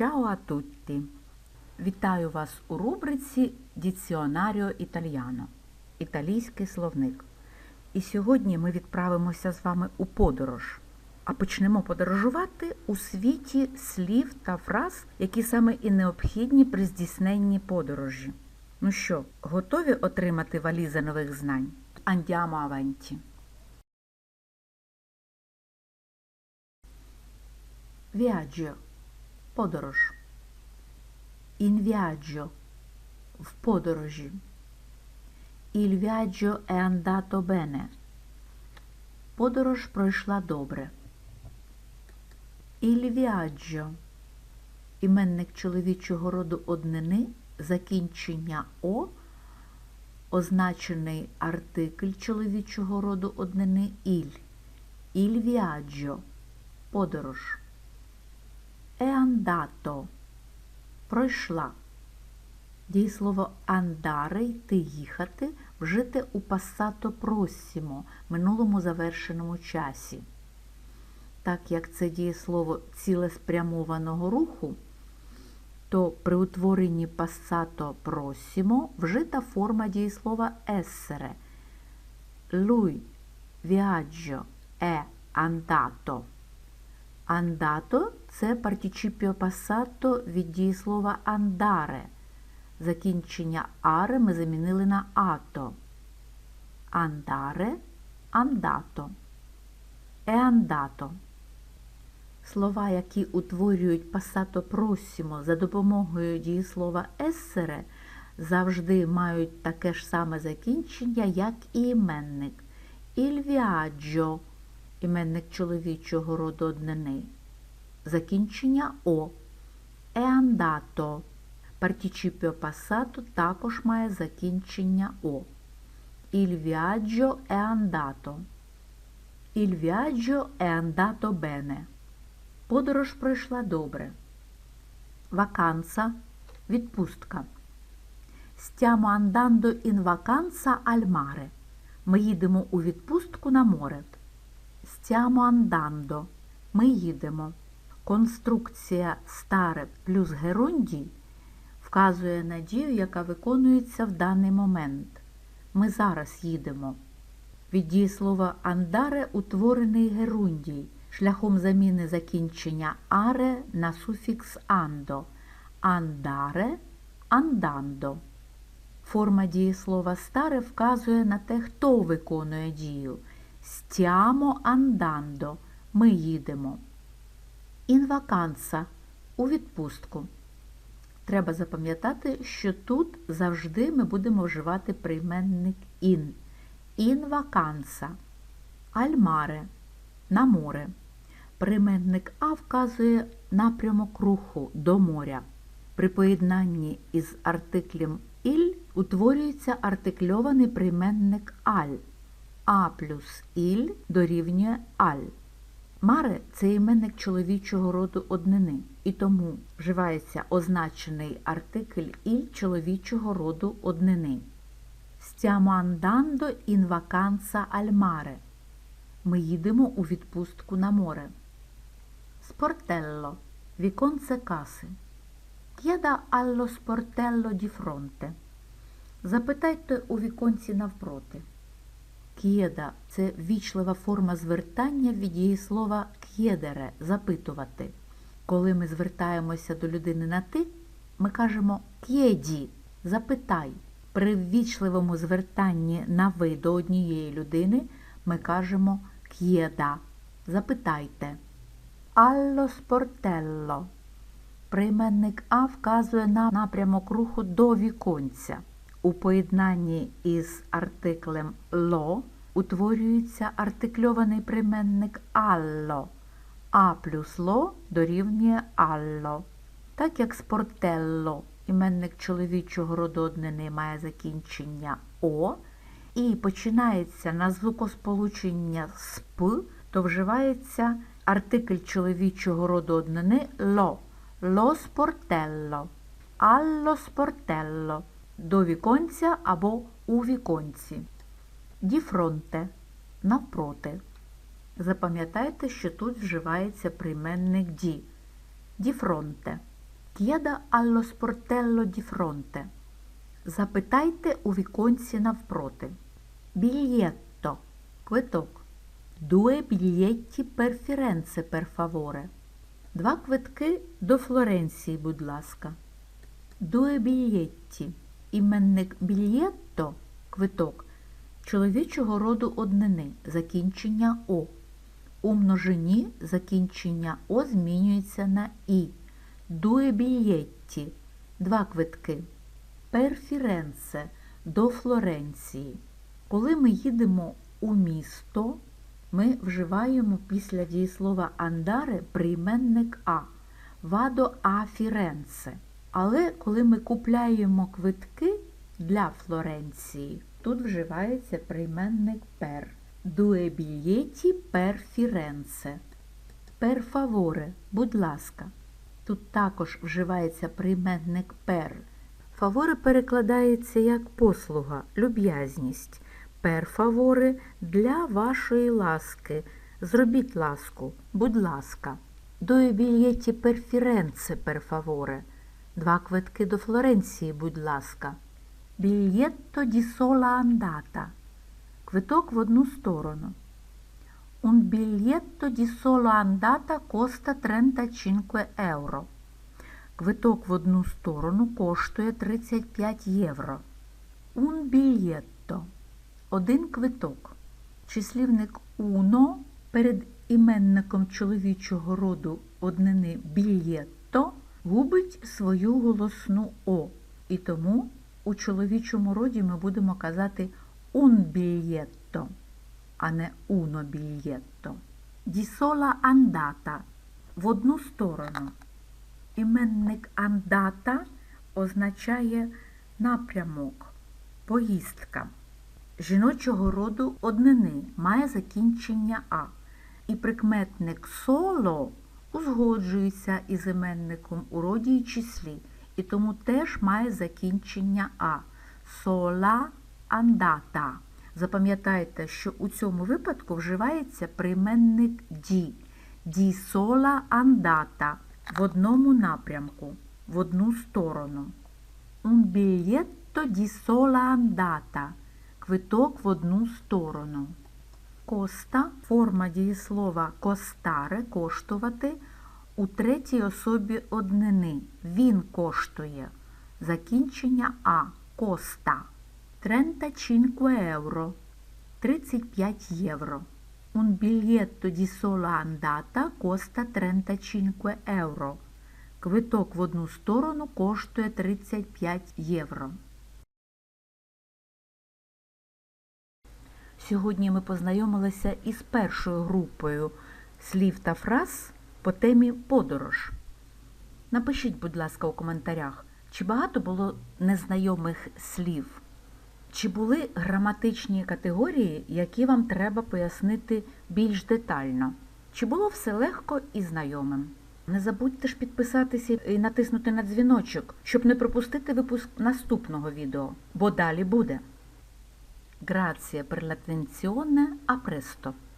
Ciao a tutti! Вітаю вас у рубриці Діціонаріо Італіано Італійський словник. І сьогодні ми відправимося з вами у подорож. А почнемо подорожувати у світі слів та фраз, які саме і необхідні при здійсненні подорожі. Ну що, готові отримати валізи нових знань? Andiamo avanti! Viaggio – подорож. In viaggio – в подорожі. Il viaggio è andato bene. Подорож пройшла добре. Il viaggio – іменник чоловічого роду однини, закінчення О, означений артикль чоловічого роду однини «il». Il viaggio – подорож. È andato – пройшла. Дієслово andare – йти їхати вжите у passato prossimo – минулому завершеному часі. Так як це дієслово цілеспрямованого руху, то при утворенні passato prossimo вжита форма дієслова essere. Lui viaggio è andato. Andato – це партічіпіо passato від дієслова andare. Закінчення аре ми замінили на ато. Andato. È andato. Слова, які утворюють passato prossimo за допомогою дієслова essere, завжди мають таке ж саме закінчення, як і іменник. Viaggio – іменник чоловічого роду однини. Закінчення О. Andato. Партічіпіо passato також має закінчення О. Il viaggio è andato. Il viaggio è bene. Подорож пройшла добре. Ваканса – відпустка. Stiamo andando in vacanza al. Ми їдемо у відпустку на море. Stiamo andando. Ми їдемо. Конструкція старе плюс герундій вказує на дію, яка виконується в даний момент. Ми зараз їдемо. Від дієслова андаре утворений герундій шляхом заміни закінчення аре на суфікс андо. Андаре андандо. Форма дієслова старе вказує на те, хто виконує дію. Стямо андандо. Ми їдемо. Інваканса у відпустку. Треба запам'ятати, що тут завжди ми будемо вживати прийменник ін. Інваканса. Альмаре на море. Прийменник А вказує напрямок руху до моря. При поєднанні із артиклем іль утворюється артикльований прийменник аль. А плюс іль дорівнює аль. Маре це іменник чоловічого роду однини, і тому вживається означений артикль іль чоловічого роду однини. Vacanza al mare. Ми їдемо у відпустку на море. Спортелло – віконце каси. Chieda allo sportello di fronte. Запитайте у віконці навпроти. К'єда – це вічлива форма звертання від її слова к'єдере запитувати. Коли ми звертаємося до людини на ти, ми кажемо к'єді запитай. При ввічливому звертанні на ви до однієї людини ми кажемо к'єда запитайте. Алло спортелло. Прийменник А вказує на напрямок руху до віконця. У поєднанні із артиклем ло утворюється артикльований прийменник алло. А плюс ло дорівнює алло. Так як спортелло, іменник чоловічого роду однини має закінчення О і починається на звукосполучення з П, то вживається артикль чоловічого роду однини ло. Ло спортелло. Алло спортелло до віконця або у віконці. Діфронте навпроти. Запам'ятайте, що тут вживається прийменник ді. Діфронте. Chieda allo sportello di fronte. Запитайте у віконці навпроти. Biglietto – квиток. Due biglietti per Firenze, per favore. Два квитки до Флоренції, будь ласка. Due biglietti. Іменник більєтто – квиток чоловічого роду однини, закінчення О. У множині закінчення О змінюється на І. Due biglietti – два квитки. Firenze – до Флоренції. Коли ми їдемо у місто, ми вживаємо після дієслова андаре прийменник А. Вадо а Фіренце. Але коли ми купляємо квитки для Флоренції, тут вживається прийменник пер. Biglietti per Firenze. Per favore, будь ласка. Тут також вживається прийменник пер. Фаворе перекладається як послуга, люб'язність. Пер фаворе для вашої ласки. Зробіть ласку, будь ласка. Biglietti per Firenze, per favore. Два квитки до Флоренції, будь ласка. Biglietto di sola andata. Квиток в одну сторону. Un biglietto di sola andata costa 35 euro. Квиток в одну сторону коштує 35 євро. Un biglietto – один квиток. Числівник uno перед іменником чоловічого роду однини biglietto губить свою голосну О. І тому у чоловічому роді ми будемо казати un а не biglietto. Di sola andata – в одну сторону. Іменник андата означає напрямок, поїздка. Жіночого роду однини має закінчення А. І прикметник соло узгоджується із іменником у роді і числі, і тому теж має закінчення А. Сола андата. Запам'ятайте, що у цьому випадку вживається прийменник ді. Ді сола андата в одному напрямку, в одну сторону. Un biglietto di sola andata. Квиток в одну сторону. Коста форма дієслова костаре коштувати у третій особі однини. Він коштує. Закінчення А. Коста. 35 euro. 35 євро. Un biglietto di sola andata costa 35 euro. Квиток в одну сторону коштує 35 євро. Сьогодні ми познайомилися із першою групою слів та фраз по темі подорож. Напишіть, будь ласка, у коментарях, чи багато було незнайомих слів, чи були граматичні категорії, які вам треба пояснити більш детально, чи було все легко і знайомим. Не забудьте ж підписатися і натиснути на дзвіночок, щоб не пропустити випуск наступного відео, бо далі буде. Grazie per presto!